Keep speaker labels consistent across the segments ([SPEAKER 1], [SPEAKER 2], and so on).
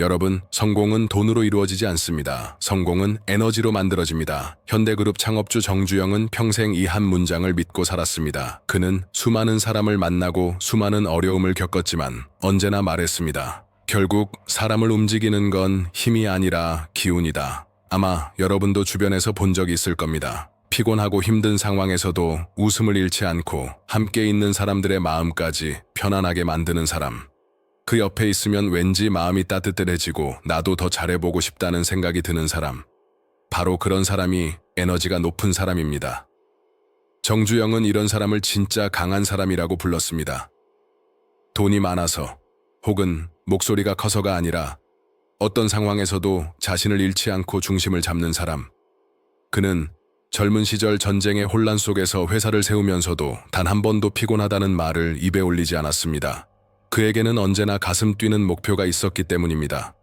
[SPEAKER 1] 여러분, 성공은 돈으로 이루어지지 않습니다. 성공은 에너지로 만들어집니다. 현대그룹 창업주 정주영은 평생 이 한 문장을 믿고 살았습니다. 그는 수많은 사람을 만나고 수많은 어려움을 겪었지만 언제나 말했습니다. 결국 사람을 움직이는 건 힘이 아니라 기운이다. 아마 여러분도 주변에서 본 적이 있을 겁니다. 피곤하고 힘든 상황에서도 웃음을 잃지 않고 함께 있는 사람들의 마음까지 편안하게 만드는 사람. 그 옆에 있으면 왠지 마음이 따뜻해지고 나도 더 잘해보고 싶다는 생각이 드는 사람. 바로 그런 사람이 에너지가 높은 사람입니다. 정주영은 이런 사람을 진짜 강한 사람이라고 불렀습니다. 돈이 많아서 혹은 목소리가 커서가 아니라 어떤 상황에서도 자신을 잃지 않고 중심을 잡는 사람. 그는 젊은 시절 전쟁의 혼란 속에서 회사를 세우면서도 단 한 번도 피곤하다는 말을 입에 올리지 않았습니다. 그에게는 언제나 가슴 뛰는 목표가 있었기 때문입니다.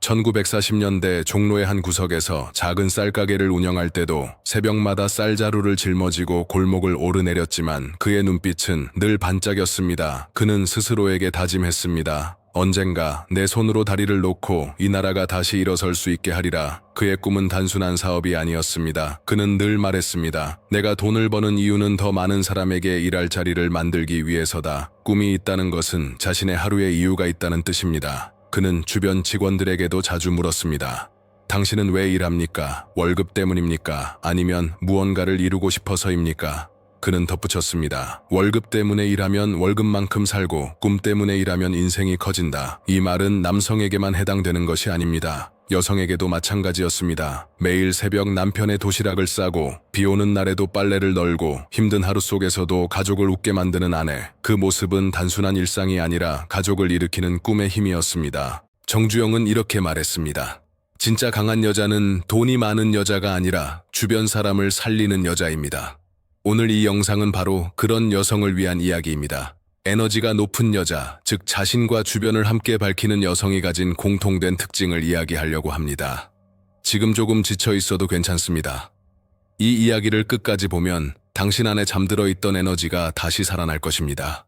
[SPEAKER 1] 1940년대 종로의 한 구석에서 작은 쌀가게를 운영할 때도 새벽마다 쌀자루를 짊어지고 골목을 오르내렸지만 그의 눈빛은 늘 반짝였습니다. 그는 스스로에게 다짐했습니다. 언젠가 내 손으로 다리를 놓고 이 나라가 다시 일어설 수 있게 하리라. 그의 꿈은 단순한 사업이 아니었습니다. 그는 늘 말했습니다. 내가 돈을 버는 이유는 더 많은 사람에게 일할 자리를 만들기 위해서다. 꿈이 있다는 것은 자신의 하루의 이유가 있다는 뜻입니다. 그는 주변 직원들에게도 자주 물었습니다. 당신은 왜 일합니까? 월급 때문입니까? 아니면 무언가를 이루고 싶어서입니까? 그는 덧붙였습니다. 월급 때문에 일하면 월급만큼 살고 꿈 때문에 일하면 인생이 커진다. 이 말은 남성에게만 해당되는 것이 아닙니다. 여성에게도 마찬가지였습니다. 매일 새벽 남편의 도시락을 싸고 비 오는 날에도 빨래를 널고 힘든 하루 속에서도 가족을 웃게 만드는 아내. 그 모습은 단순한 일상이 아니라 가족을 일으키는 꿈의 힘이었습니다. 정주영은 이렇게 말했습니다. 진짜 강한 여자는 돈이 많은 여자가 아니라 주변 사람을 살리는 여자입니다. 오늘 이 영상은 바로 그런 여성을 위한 이야기입니다. 에너지가 높은 여자, 즉 자신과 주변을 함께 밝히는 여성이 가진 공통된 특징을 이야기하려고 합니다. 지금 조금 지쳐 있어도 괜찮습니다. 이 이야기를 끝까지 보면 당신 안에 잠들어 있던 에너지가 다시 살아날 것입니다.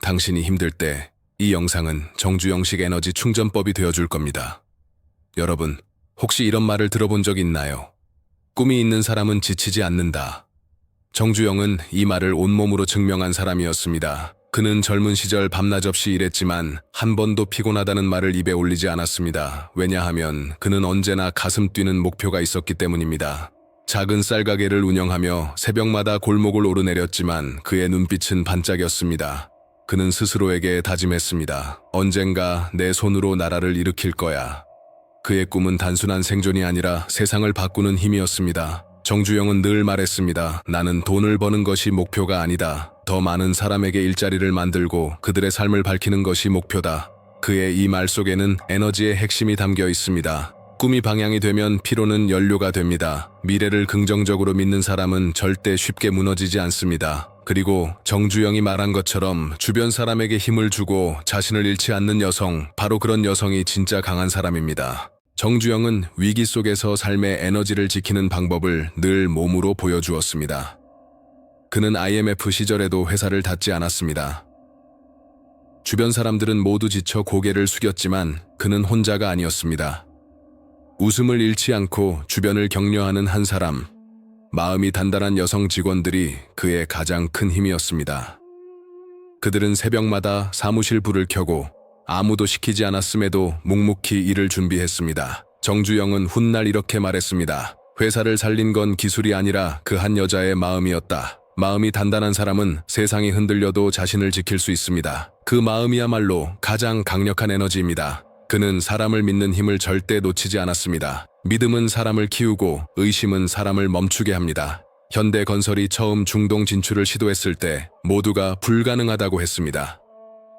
[SPEAKER 1] 당신이 힘들 때 이 영상은 정주영식 에너지 충전법이 되어줄 겁니다. 여러분, 혹시 이런 말을 들어본 적 있나요? 꿈이 있는 사람은 지치지 않는다. 정주영은 이 말을 온몸으로 증명한 사람이었습니다. 그는 젊은 시절 밤낮 없이 일했지만 한 번도 피곤하다는 말을 입에 올리지 않았습니다. 왜냐하면 그는 언제나 가슴 뛰는 목표가 있었기 때문입니다. 작은 쌀가게를 운영하며 새벽마다 골목을 오르내렸지만 그의 눈빛은 반짝였습니다. 그는 스스로에게 다짐했습니다. 언젠가 내 손으로 나라를 일으킬 거야. 그의 꿈은 단순한 생존이 아니라 세상을 바꾸는 힘이었습니다. 정주영은 늘 말했습니다. 나는 돈을 버는 것이 목표가 아니다. 더 많은 사람에게 일자리를 만들고 그들의 삶을 밝히는 것이 목표다. 그의 이 말 속에는 에너지의 핵심이 담겨 있습니다. 꿈이 방향이 되면 피로는 연료가 됩니다. 미래를 긍정적으로 믿는 사람은 절대 쉽게 무너지지 않습니다. 그리고 정주영이 말한 것처럼 주변 사람에게 힘을 주고 자신을 잃지 않는 여성, 바로 그런 여성이 진짜 강한 사람입니다. 정주영은 위기 속에서 삶의 에너지를 지키는 방법을 늘 몸으로 보여주었습니다. 그는 IMF 시절에도 회사를 닫지 않았습니다. 주변 사람들은 모두 지쳐 고개를 숙였지만 그는 혼자가 아니었습니다. 웃음을 잃지 않고 주변을 격려하는 한 사람, 마음이 단단한 여성 직원들이 그의 가장 큰 힘이었습니다. 그들은 새벽마다 사무실 불을 켜고 아무도 시키지 않았음에도 묵묵히 일을 준비했습니다. 정주영은 훗날 이렇게 말했습니다. 회사를 살린 건 기술이 아니라 그 한 여자의 마음이었다. 마음이 단단한 사람은 세상이 흔들려도 자신을 지킬 수 있습니다. 그 마음이야말로 가장 강력한 에너지입니다. 그는 사람을 믿는 힘을 절대 놓치지 않았습니다. 믿음은 사람을 키우고 의심은 사람을 멈추게 합니다. 현대 건설이 처음 중동 진출을 시도했을 때 모두가 불가능하다고 했습니다.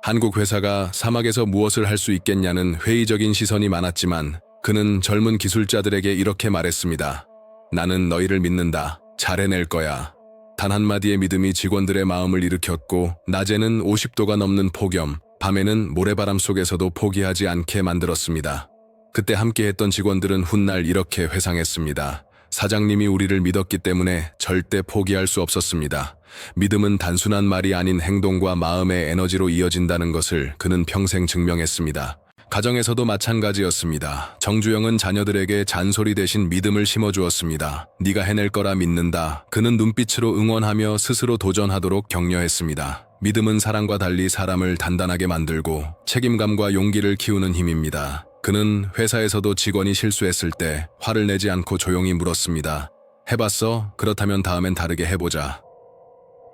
[SPEAKER 1] 한국 회사가 사막에서 무엇을 할 수 있겠냐는 회의적인 시선이 많았지만 그는 젊은 기술자들에게 이렇게 말했습니다. 나는 너희를 믿는다. 잘해낼 거야. 단 한마디의 믿음이 직원들의 마음을 일으켰고 낮에는 50도가 넘는 폭염, 밤에는 모래바람 속에서도 포기하지 않게 만들었습니다. 그때 함께했던 직원들은 훗날 이렇게 회상했습니다. 사장님이 우리를 믿었기 때문에 절대 포기할 수 없었습니다. 믿음은 단순한 말이 아닌 행동과 마음의 에너지로 이어진다는 것을 그는 평생 증명했습니다. 가정에서도 마찬가지였습니다. 정주영은 자녀들에게 잔소리 대신 믿음을 심어주었습니다. 네가 해낼 거라 믿는다. 그는 눈빛으로 응원하며 스스로 도전하도록 격려했습니다. 믿음은 사랑과 달리 사람을 단단하게 만들고 책임감과 용기를 키우는 힘입니다. 그는 회사에서도 직원이 실수했을 때 화를 내지 않고 조용히 물었습니다. 해봤어? 그렇다면 다음엔 다르게 해보자.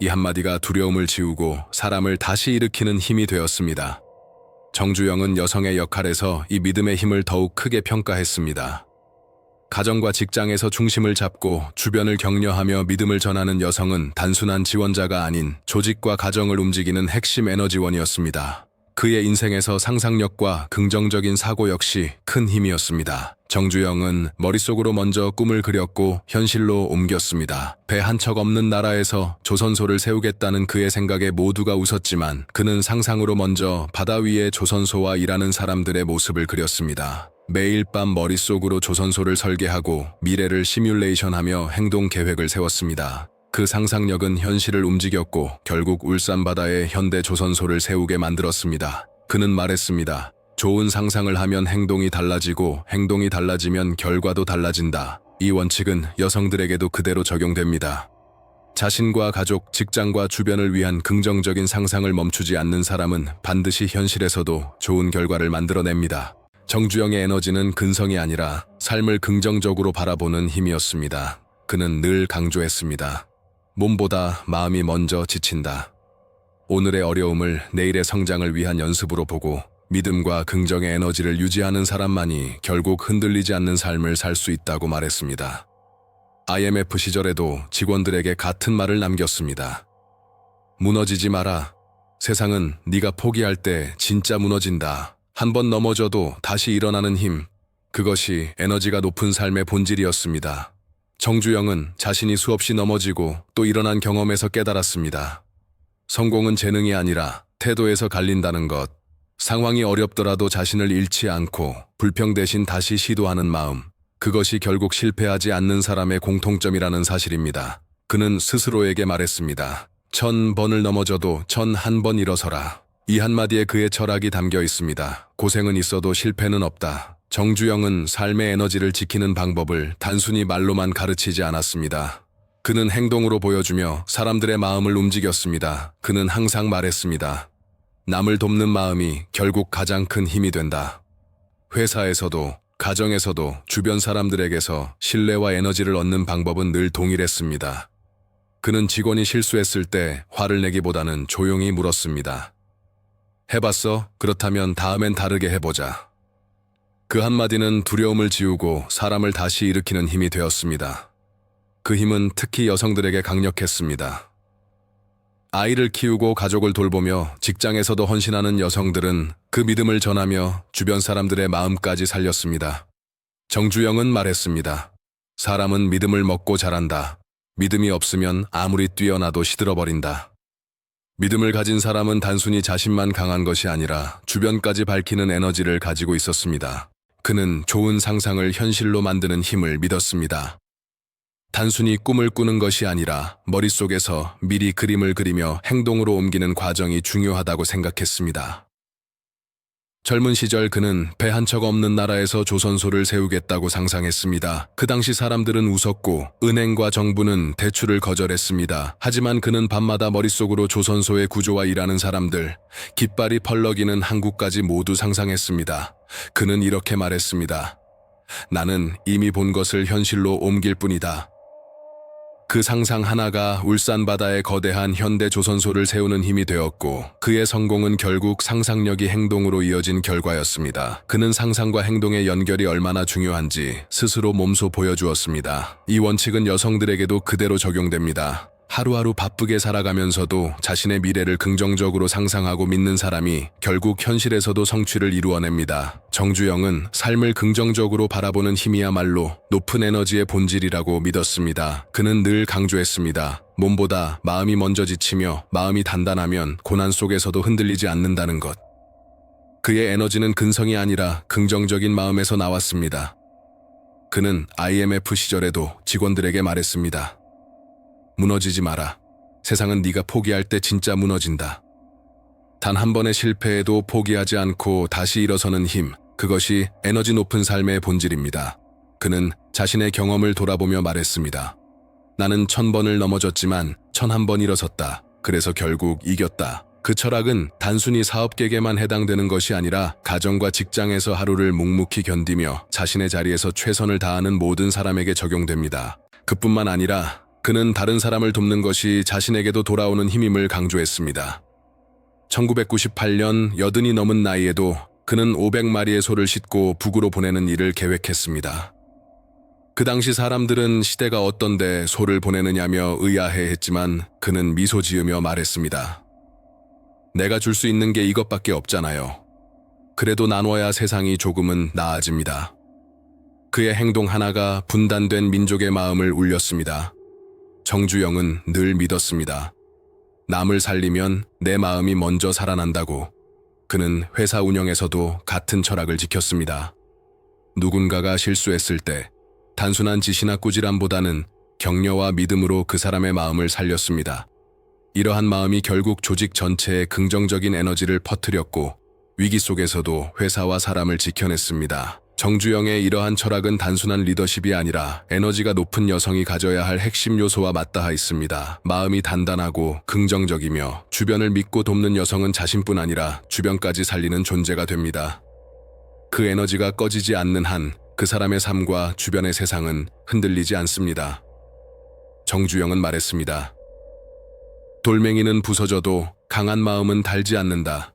[SPEAKER 1] 이 한마디가 두려움을 지우고 사람을 다시 일으키는 힘이 되었습니다. 정주영은 여성의 역할에서 이 믿음의 힘을 더욱 크게 평가했습니다. 가정과 직장에서 중심을 잡고 주변을 격려하며 믿음을 전하는 여성은 단순한 지원자가 아닌 조직과 가정을 움직이는 핵심 에너지원이었습니다. 그의 인생에서 상상력과 긍정적인 사고 역시 큰 힘이었습니다. 정주영은 머릿속으로 먼저 꿈을 그렸고 현실로 옮겼습니다. 배 한 척 없는 나라에서 조선소를 세우겠다는 그의 생각에 모두가 웃었지만 그는 상상으로 먼저 바다 위에 조선소와 일하는 사람들의 모습을 그렸습니다. 매일 밤 머릿속으로 조선소를 설계하고 미래를 시뮬레이션하며 행동 계획을 세웠습니다. 그 상상력은 현실을 움직였고 결국 울산 바다에 현대 조선소를 세우게 만들었습니다. 그는 말했습니다. 좋은 상상을 하면 행동이 달라지고 행동이 달라지면 결과도 달라진다. 이 원칙은 여성들에게도 그대로 적용됩니다. 자신과 가족, 직장과 주변을 위한 긍정적인 상상을 멈추지 않는 사람은 반드시 현실에서도 좋은 결과를 만들어냅니다. 정주영의 에너지는 근성이 아니라 삶을 긍정적으로 바라보는 힘이었습니다. 그는 늘 강조했습니다. 몸보다 마음이 먼저 지친다. 오늘의 어려움을 내일의 성장을 위한 연습으로 보고 믿음과 긍정의 에너지를 유지하는 사람만이 결국 흔들리지 않는 삶을 살 수 있다고 말했습니다. IMF 시절에도 직원들에게 같은 말을 남겼습니다. 무너지지 마라. 세상은 네가 포기할 때 진짜 무너진다. 한 번 넘어져도 다시 일어나는 힘. 그것이 에너지가 높은 삶의 본질이었습니다. 정주영은 자신이 수없이 넘어지고 또 일어난 경험에서 깨달았습니다. 성공은 재능이 아니라 태도에서 갈린다는 것. 상황이 어렵더라도 자신을 잃지 않고 불평 대신 다시 시도하는 마음. 그것이 결국 실패하지 않는 사람의 공통점이라는 사실입니다. 그는 스스로에게 말했습니다. 천 번을 넘어져도 천 한 번 일어서라. 이 한마디에 그의 철학이 담겨 있습니다. 고생은 있어도 실패는 없다. 정주영은 삶의 에너지를 지키는 방법을 단순히 말로만 가르치지 않았습니다. 그는 행동으로 보여주며 사람들의 마음을 움직였습니다. 그는 항상 말했습니다. 남을 돕는 마음이 결국 가장 큰 힘이 된다. 회사에서도, 가정에서도 주변 사람들에게서 신뢰와 에너지를 얻는 방법은 늘 동일했습니다. 그는 직원이 실수했을 때 화를 내기보다는 조용히 물었습니다. 해봤어? 그렇다면 다음엔 다르게 해보자. 그 한마디는 두려움을 지우고 사람을 다시 일으키는 힘이 되었습니다. 그 힘은 특히 여성들에게 강력했습니다. 아이를 키우고 가족을 돌보며 직장에서도 헌신하는 여성들은 그 믿음을 전하며 주변 사람들의 마음까지 살렸습니다. 정주영은 말했습니다. 사람은 믿음을 먹고 자란다. 믿음이 없으면 아무리 뛰어나도 시들어버린다. 믿음을 가진 사람은 단순히 자신만 강한 것이 아니라 주변까지 밝히는 에너지를 가지고 있었습니다. 그는 좋은 상상을 현실로 만드는 힘을 믿었습니다. 단순히 꿈을 꾸는 것이 아니라 머릿속에서 미리 그림을 그리며 행동으로 옮기는 과정이 중요하다고 생각했습니다. 젊은 시절 그는 배 한 척 없는 나라에서 조선소를 세우겠다고 상상했습니다. 그 당시 사람들은 웃었고 은행과 정부는 대출을 거절했습니다. 하지만 그는 밤마다 머릿속으로 조선소의 구조와 일하는 사람들, 깃발이 펄럭이는 한국까지 모두 상상했습니다. 그는 이렇게 말했습니다. 나는 이미 본 것을 현실로 옮길 뿐이다. 그 상상 하나가 울산 바다에 거대한 현대 조선소를 세우는 힘이 되었고 그의 성공은 결국 상상력이 행동으로 이어진 결과였습니다. 그는 상상과 행동의 연결이 얼마나 중요한지 스스로 몸소 보여주었습니다. 이 원칙은 여성들에게도 그대로 적용됩니다. 하루하루 바쁘게 살아가면서도 자신의 미래를 긍정적으로 상상하고 믿는 사람이 결국 현실에서도 성취를 이루어냅니다. 정주영은 삶을 긍정적으로 바라보는 힘이야말로 높은 에너지의 본질이라고 믿었습니다. 그는 늘 강조했습니다. 몸보다 마음이 먼저 지치며 마음이 단단하면 고난 속에서도 흔들리지 않는다는 것. 그의 에너지는 근성이 아니라 긍정적인 마음에서 나왔습니다. 그는 IMF 시절에도 직원들에게 말했습니다. 무너지지 마라. 세상은 네가 포기할 때 진짜 무너진다. 단 한 번의 실패에도 포기하지 않고 다시 일어서는 힘, 그것이 에너지 높은 삶의 본질입니다. 그는 자신의 경험을 돌아보며 말했습니다. 나는 천 번을 넘어졌지만 천 한 번 일어섰다. 그래서 결국 이겼다. 그 철학은 단순히 사업계에만 해당되는 것이 아니라 가정과 직장에서 하루를 묵묵히 견디며 자신의 자리에서 최선을 다하는 모든 사람에게 적용됩니다. 그뿐만 아니라 그는 다른 사람을 돕는 것이 자신에게도 돌아오는 힘임을 강조했습니다. 1998년 여든이 넘은 나이에도 그는 500마리의 소를 싣고 북으로 보내는 일을 계획했습니다. 그 당시 사람들은 시대가 어떤데 소를 보내느냐며 의아해 했지만 그는 미소 지으며 말했습니다. 내가 줄 수 있는 게 이것밖에 없잖아요. 그래도 나눠야 세상이 조금은 나아집니다. 그의 행동 하나가 분단된 민족의 마음을 울렸습니다. 정주영은 늘 믿었습니다. 남을 살리면 내 마음이 먼저 살아난다고. 그는 회사 운영에서도 같은 철학을 지켰습니다. 누군가가 실수했을 때 단순한 지시나 꾸지람보다는 격려와 믿음으로 그 사람의 마음을 살렸습니다. 이러한 마음이 결국 조직 전체에 긍정적인 에너지를 퍼뜨렸고 위기 속에서도 회사와 사람을 지켜냈습니다. 정주영의 이러한 철학은 단순한 리더십이 아니라 에너지가 높은 여성이 가져야 할 핵심 요소와 맞닿아 있습니다. 마음이 단단하고 긍정적이며 주변을 믿고 돕는 여성은 자신뿐 아니라 주변까지 살리는 존재가 됩니다. 그 에너지가 꺼지지 않는 한 그 사람의 삶과 주변의 세상은 흔들리지 않습니다. 정주영은 말했습니다. 돌멩이는 부서져도 강한 마음은 닳지 않는다.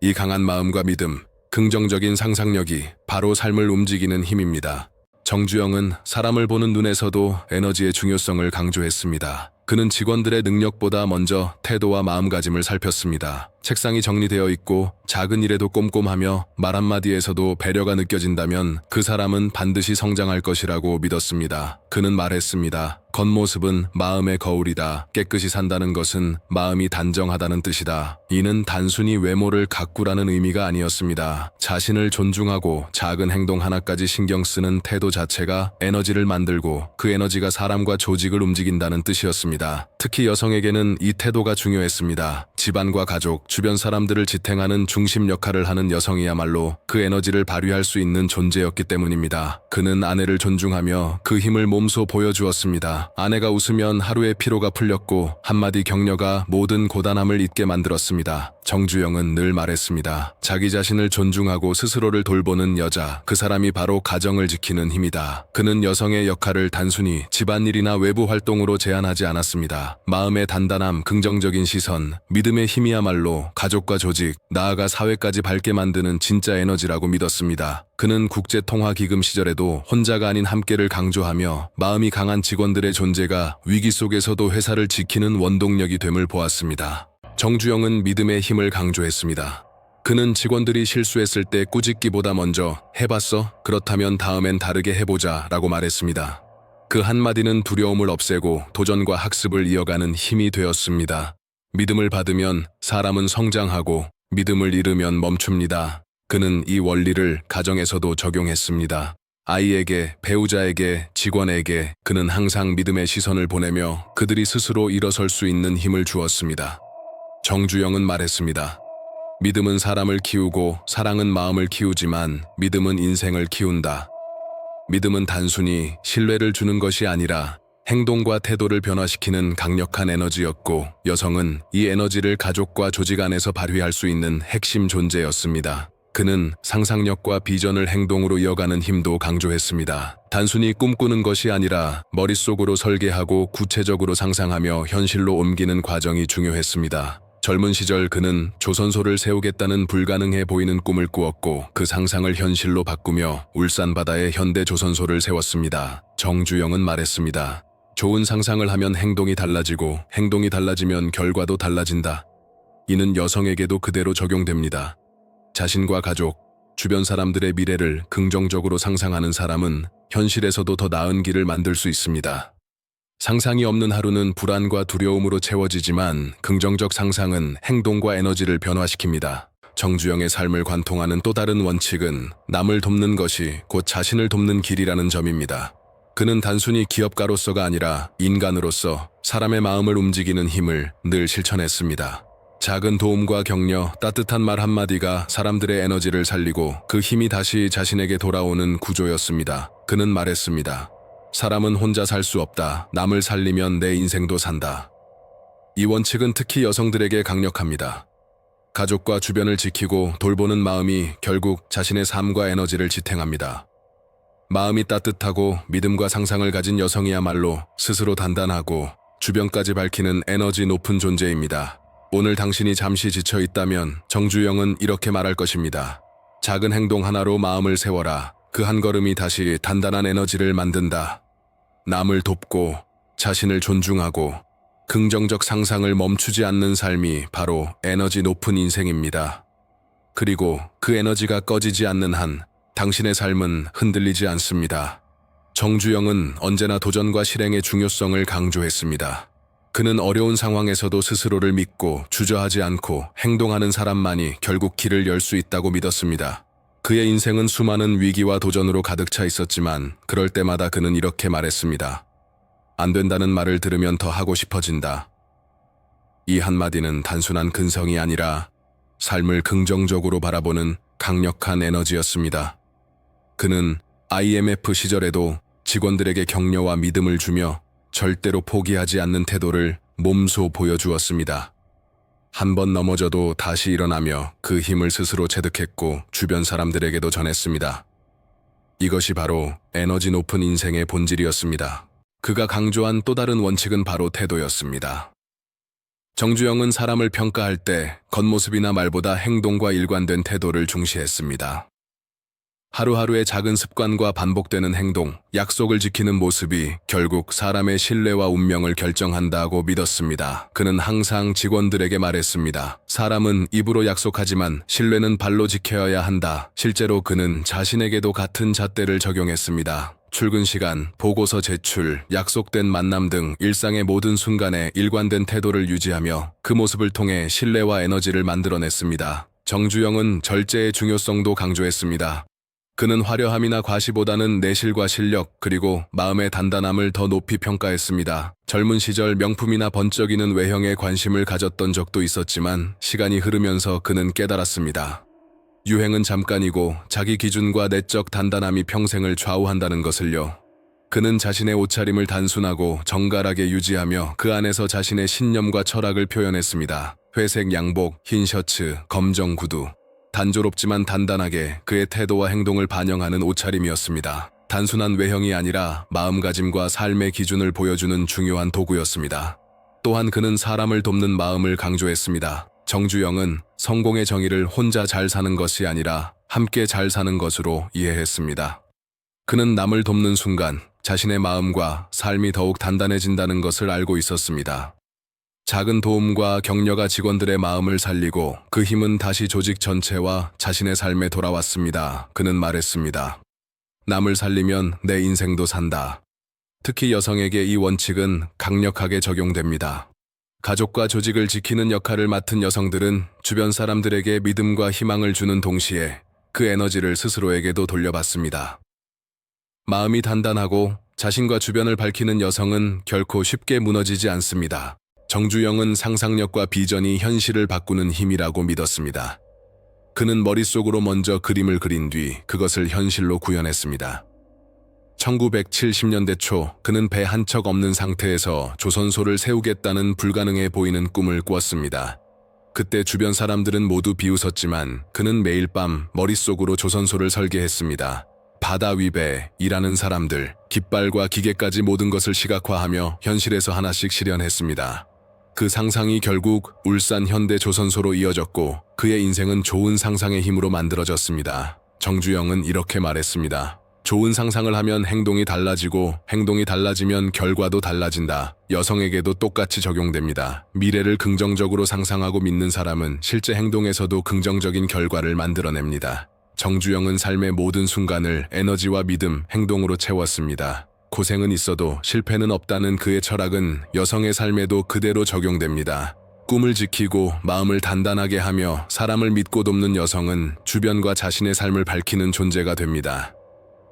[SPEAKER 1] 이 강한 마음과 믿음, 긍정적인 상상력이 바로 삶을 움직이는 힘입니다. 정주영은 사람을 보는 눈에서도 에너지의 중요성을 강조했습니다. 그는 직원들의 능력보다 먼저 태도와 마음가짐을 살폈습니다. 책상이 정리되어 있고 작은 일에도 꼼꼼하며 말 한마디에서도 배려가 느껴진다면 그 사람은 반드시 성장할 것이라고 믿었습니다. 그는 말했습니다. 겉모습은 마음의 거울이다. 깨끗이 산다는 것은 마음이 단정하다는 뜻이다. 이는 단순히 외모를 가꾸라는 의미가 아니었습니다. 자신을 존중하고 작은 행동 하나까지 신경 쓰는 태도 자체가 에너지를 만들고 그 에너지가 사람과 조직을 움직인다는 뜻이었습니다. 특히 여성에게는 이 태도가 중요했습니다. 집안과 가족, 주변 사람들을 지탱하는 중심 역할을 하는 여성이야말로 그 에너지를 발휘할 수 있는 존재였기 때문입니다. 그는 아내를 존중하며 그 힘을 몸소 보여주었습니다. 아내가 웃으면 하루의 피로가 풀렸고 한마디 격려가 모든 고단함을 잊게 만들었습니다. 정주영은 늘 말했습니다. 자기 자신을 존중하고 스스로를 돌보는 여자, 그 사람이 바로 가정을 지키는 힘이다. 그는 여성의 역할을 단순히 집안일이나 외부 활동으로 제한하지 않았습니다. 마음의 단단함, 긍정적인 시선, 믿음의 힘이야말로 가족과 조직, 나아가 사회까지 밝게 만드는 진짜 에너지라고 믿었습니다. 그는 국제통화기금 시절에도 혼자가 아닌 함께를 강조하며 마음이 강한 직원들의 존재가 위기 속에서도 회사를 지키는 원동력이 됨을 보았습니다. 정주영은 믿음의 힘을 강조했습니다. 그는 직원들이 실수했을 때 꾸짖기보다 먼저 해봤어? 그렇다면 다음엔 다르게 해보자 라고 말했습니다. 그 한마디는 두려움을 없애고 도전과 학습을 이어가는 힘이 되었습니다. 믿음을 받으면 사람은 성장하고 믿음을 잃으면 멈춥니다. 그는 이 원리를 가정에서도 적용했습니다. 아이에게, 배우자에게, 직원에게 그는 항상 믿음의 시선을 보내며 그들이 스스로 일어설 수 있는 힘을 주었습니다. 정주영은 말했습니다. 믿음은 사람을 키우고 사랑은 마음을 키우지만 믿음은 인생을 키운다. 믿음은 단순히 신뢰를 주는 것이 아니라 행동과 태도를 변화시키는 강력한 에너지였고 여성은 이 에너지를 가족과 조직 안에서 발휘할 수 있는 핵심 존재였습니다. 그는 상상력과 비전을 행동으로 이어가는 힘도 강조했습니다. 단순히 꿈꾸는 것이 아니라 머릿속으로 설계하고 구체적으로 상상하며 현실로 옮기는 과정이 중요했습니다. 젊은 시절 그는 조선소를 세우겠다는 불가능해 보이는 꿈을 꾸었고 그 상상을 현실로 바꾸며 울산 바다에 현대 조선소를 세웠습니다. 정주영은 말했습니다. 좋은 상상을 하면 행동이 달라지고 행동이 달라지면 결과도 달라진다. 이는 여성에게도 그대로 적용됩니다. 자신과 가족, 주변 사람들의 미래를 긍정적으로 상상하는 사람은 현실에서도 더 나은 길을 만들 수 있습니다. 상상이 없는 하루는 불안과 두려움으로 채워지지만 긍정적 상상은 행동과 에너지를 변화시킵니다. 정주영의 삶을 관통하는 또 다른 원칙은 남을 돕는 것이 곧 자신을 돕는 길이라는 점입니다. 그는 단순히 기업가로서가 아니라 인간으로서 사람의 마음을 움직이는 힘을 늘 실천했습니다. 작은 도움과 격려, 따뜻한 말 한마디가 사람들의 에너지를 살리고 그 힘이 다시 자신에게 돌아오는 구조였습니다. 그는 말했습니다. 사람은 혼자 살 수 없다. 남을 살리면 내 인생도 산다. 이 원칙은 특히 여성들에게 강력합니다. 가족과 주변을 지키고 돌보는 마음이 결국 자신의 삶과 에너지를 지탱합니다. 마음이 따뜻하고 믿음과 상상을 가진 여성이야말로 스스로 단단하고 주변까지 밝히는 에너지 높은 존재입니다. 오늘 당신이 잠시 지쳐 있다면 정주영은 이렇게 말할 것입니다. 작은 행동 하나로 마음을 세워라. 그 한 걸음이 다시 단단한 에너지를 만든다. 남을 돕고 자신을 존중하고 긍정적 상상을 멈추지 않는 삶이 바로 에너지 높은 인생입니다. 그리고 그 에너지가 꺼지지 않는 한 당신의 삶은 흔들리지 않습니다. 정주영은 언제나 도전과 실행의 중요성을 강조했습니다. 그는 어려운 상황에서도 스스로를 믿고 주저하지 않고 행동하는 사람만이 결국 길을 열 수 있다고 믿었습니다. 그의 인생은 수많은 위기와 도전으로 가득 차 있었지만 그럴 때마다 그는 이렇게 말했습니다. 안 된다는 말을 들으면 더 하고 싶어진다. 이 한마디는 단순한 근성이 아니라 삶을 긍정적으로 바라보는 강력한 에너지였습니다. 그는 IMF 시절에도 직원들에게 격려와 믿음을 주며 절대로 포기하지 않는 태도를 몸소 보여주었습니다. 한 번 넘어져도 다시 일어나며 그 힘을 스스로 체득했고 주변 사람들에게도 전했습니다. 이것이 바로 에너지 높은 인생의 본질이었습니다. 그가 강조한 또 다른 원칙은 바로 태도였습니다. 정주영은 사람을 평가할 때 겉모습이나 말보다 행동과 일관된 태도를 중시했습니다. 하루하루의 작은 습관과 반복되는 행동, 약속을 지키는 모습이 결국 사람의 신뢰와 운명을 결정한다고 믿었습니다. 그는 항상 직원들에게 말했습니다. 사람은 입으로 약속하지만 신뢰는 발로 지켜야 한다. 실제로 그는 자신에게도 같은 잣대를 적용했습니다. 출근 시간, 보고서 제출, 약속된 만남 등 일상의 모든 순간에 일관된 태도를 유지하며 그 모습을 통해 신뢰와 에너지를 만들어냈습니다. 정주영은 절제의 중요성도 강조했습니다. 그는 화려함이나 과시보다는 내실과 실력 그리고 마음의 단단함을 더 높이 평가했습니다. 젊은 시절 명품이나 번쩍이는 외형에 관심을 가졌던 적도 있었지만 시간이 흐르면서 그는 깨달았습니다. 유행은 잠깐이고 자기 기준과 내적 단단함이 평생을 좌우한다는 것을요. 그는 자신의 옷차림을 단순하고 정갈하게 유지하며 그 안에서 자신의 신념과 철학을 표현했습니다. 회색 양복, 흰 셔츠, 검정 구두. 단조롭지만 단단하게 그의 태도와 행동을 반영하는 옷차림이었습니다. 단순한 외형이 아니라 마음가짐과 삶의 기준을 보여주는 중요한 도구였습니다. 또한 그는 사람을 돕는 마음을 강조했습니다. 정주영은 성공의 정의를 혼자 잘 사는 것이 아니라 함께 잘 사는 것으로 이해했습니다. 그는 남을 돕는 순간 자신의 마음과 삶이 더욱 단단해진다는 것을 알고 있었습니다. 작은 도움과 격려가 직원들의 마음을 살리고 그 힘은 다시 조직 전체와 자신의 삶에 돌아왔습니다. 그는 말했습니다. 남을 살리면 내 인생도 산다. 특히 여성에게 이 원칙은 강력하게 적용됩니다. 가족과 조직을 지키는 역할을 맡은 여성들은 주변 사람들에게 믿음과 희망을 주는 동시에 그 에너지를 스스로에게도 돌려받습니다. 마음이 단단하고 자신과 주변을 밝히는 여성은 결코 쉽게 무너지지 않습니다. 정주영은 상상력과 비전이 현실을 바꾸는 힘이라고 믿었습니다. 그는 머릿속으로 먼저 그림을 그린 뒤 그것을 현실로 구현했습니다. 1970년대 초 그는 배 한 척 없는 상태에서 조선소를 세우겠다는 불가능해 보이는 꿈을 꾸었습니다. 그때 주변 사람들은 모두 비웃었지만 그는 매일 밤 머릿속으로 조선소를 설계했습니다. 바다 위배, 일하는 사람들, 깃발과 기계까지 모든 것을 시각화하며 현실에서 하나씩 실현했습니다. 그 상상이 결국 울산 현대조선소로 이어졌고 그의 인생은 좋은 상상의 힘으로 만들어졌습니다. 정주영은 이렇게 말했습니다. 좋은 상상을 하면 행동이 달라지고 행동이 달라지면 결과도 달라진다. 여성에게도 똑같이 적용됩니다. 미래를 긍정적으로 상상하고 믿는 사람은 실제 행동에서도 긍정적인 결과를 만들어냅니다. 정주영은 삶의 모든 순간을 에너지와 믿음, 행동으로 채웠습니다. 고생은 있어도 실패는 없다는 그의 철학은 여성의 삶에도 그대로 적용됩니다. 꿈을 지키고 마음을 단단하게 하며 사람을 믿고 돕는 여성은 주변과 자신의 삶을 밝히는 존재가 됩니다.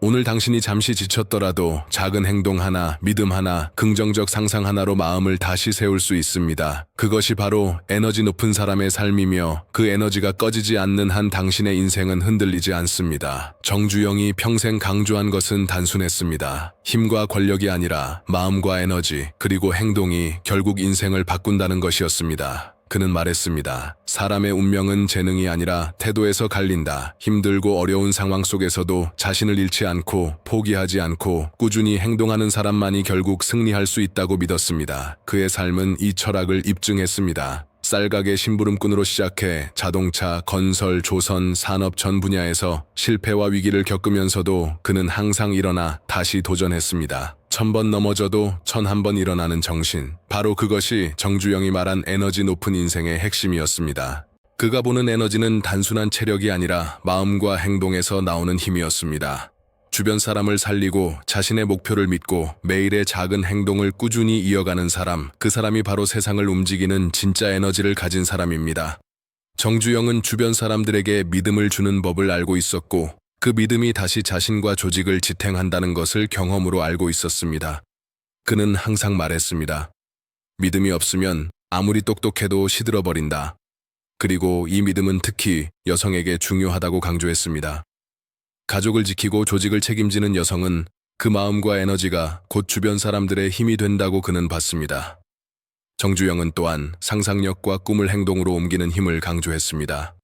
[SPEAKER 1] 오늘 당신이 잠시 지쳤더라도 작은 행동 하나, 믿음 하나, 긍정적 상상 하나로 마음을 다시 세울 수 있습니다. 그것이 바로 에너지 높은 사람의 삶이며 그 에너지가 꺼지지 않는 한 당신의 인생은 흔들리지 않습니다. 정주영이 평생 강조한 것은 단순했습니다. 힘과 권력이 아니라 마음과 에너지, 그리고 행동이 결국 인생을 바꾼다는 것이었습니다. 그는 말했습니다. 사람의 운명은 재능이 아니라 태도에서 갈린다. 힘들고 어려운 상황 속에서도 자신을 잃지 않고 포기하지 않고 꾸준히 행동하는 사람만이 결국 승리할 수 있다고 믿었습니다. 그의 삶은 이 철학을 입증했습니다. 쌀가게 심부름꾼으로 시작해 자동차, 건설, 조선, 산업 전 분야에서 실패와 위기를 겪으면서도 그는 항상 일어나 다시 도전했습니다. 천 번 넘어져도 천 한 번 일어나는 정신. 바로 그것이 정주영이 말한 에너지 높은 인생의 핵심이었습니다. 그가 보는 에너지는 단순한 체력이 아니라 마음과 행동에서 나오는 힘이었습니다. 주변 사람을 살리고 자신의 목표를 믿고 매일의 작은 행동을 꾸준히 이어가는 사람, 그 사람이 바로 세상을 움직이는 진짜 에너지를 가진 사람입니다. 정주영은 주변 사람들에게 믿음을 주는 법을 알고 있었고, 그 믿음이 다시 자신과 조직을 지탱한다는 것을 경험으로 알고 있었습니다. 그는 항상 말했습니다. 믿음이 없으면 아무리 똑똑해도 시들어버린다. 그리고 이 믿음은 특히 여성에게 중요하다고 강조했습니다. 가족을 지키고 조직을 책임지는 여성은 그 마음과 에너지가 곧 주변 사람들의 힘이 된다고 그는 봤습니다. 정주영은 또한 상상력과 꿈을 행동으로 옮기는 힘을 강조했습니다.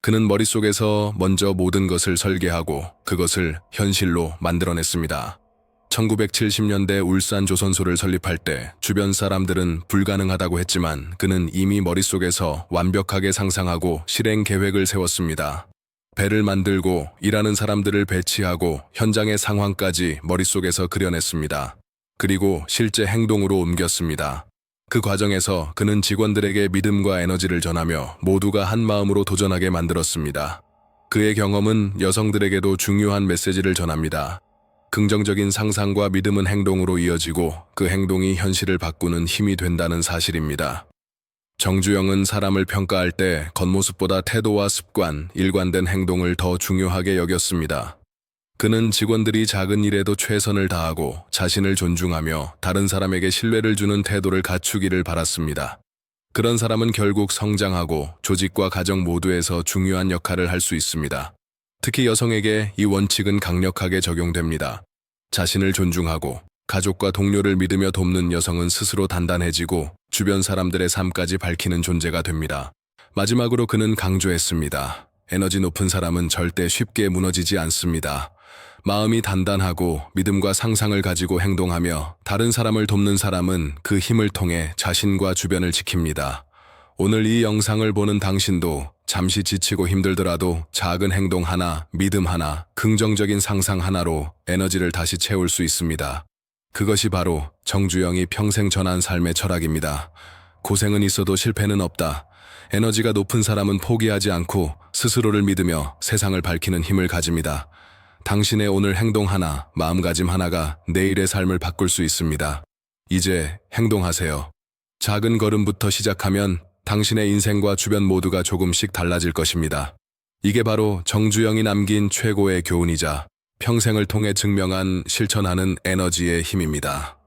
[SPEAKER 1] 그는 머릿속에서 먼저 모든 것을 설계하고 그것을 현실로 만들어냈습니다. 1970년대 울산 조선소를 설립할 때 주변 사람들은 불가능하다고 했지만 그는 이미 머릿속에서 완벽하게 상상하고 실행 계획을 세웠습니다. 배를 만들고 일하는 사람들을 배치하고 현장의 상황까지 머릿속에서 그려냈습니다. 그리고 실제 행동으로 옮겼습니다. 그 과정에서 그는 직원들에게 믿음과 에너지를 전하며 모두가 한 마음으로 도전하게 만들었습니다. 그의 경험은 여성들에게도 중요한 메시지를 전합니다. 긍정적인 상상과 믿음은 행동으로 이어지고 그 행동이 현실을 바꾸는 힘이 된다는 사실입니다. 정주영은 사람을 평가할 때 겉모습보다 태도와 습관, 일관된 행동을 더 중요하게 여겼습니다. 그는 직원들이 작은 일에도 최선을 다하고 자신을 존중하며 다른 사람에게 신뢰를 주는 태도를 갖추기를 바랐습니다. 그런 사람은 결국 성장하고 조직과 가정 모두에서 중요한 역할을 할 수 있습니다. 특히 여성에게 이 원칙은 강력하게 적용됩니다. 자신을 존중하고 가족과 동료를 믿으며 돕는 여성은 스스로 단단해지고 주변 사람들의 삶까지 밝히는 존재가 됩니다. 마지막으로 그는 강조했습니다. 에너지 높은 사람은 절대 쉽게 무너지지 않습니다. 마음이 단단하고 믿음과 상상을 가지고 행동하며 다른 사람을 돕는 사람은 그 힘을 통해 자신과 주변을 지킵니다. 오늘 이 영상을 보는 당신도 잠시 지치고 힘들더라도 작은 행동 하나, 믿음 하나, 긍정적인 상상 하나로 에너지를 다시 채울 수 있습니다. 그것이 바로 정주영이 평생 전한 삶의 철학입니다. 고생은 있어도 실패는 없다. 에너지가 높은 사람은 포기하지 않고 스스로를 믿으며 세상을 밝히는 힘을 가집니다. 당신의 오늘 행동 하나, 마음가짐 하나가 내일의 삶을 바꿀 수 있습니다. 이제 행동하세요. 작은 걸음부터 시작하면 당신의 인생과 주변 모두가 조금씩 달라질 것입니다. 이게 바로 정주영이 남긴 최고의 교훈이자 평생을 통해 증명한 실천하는 에너지의 힘입니다.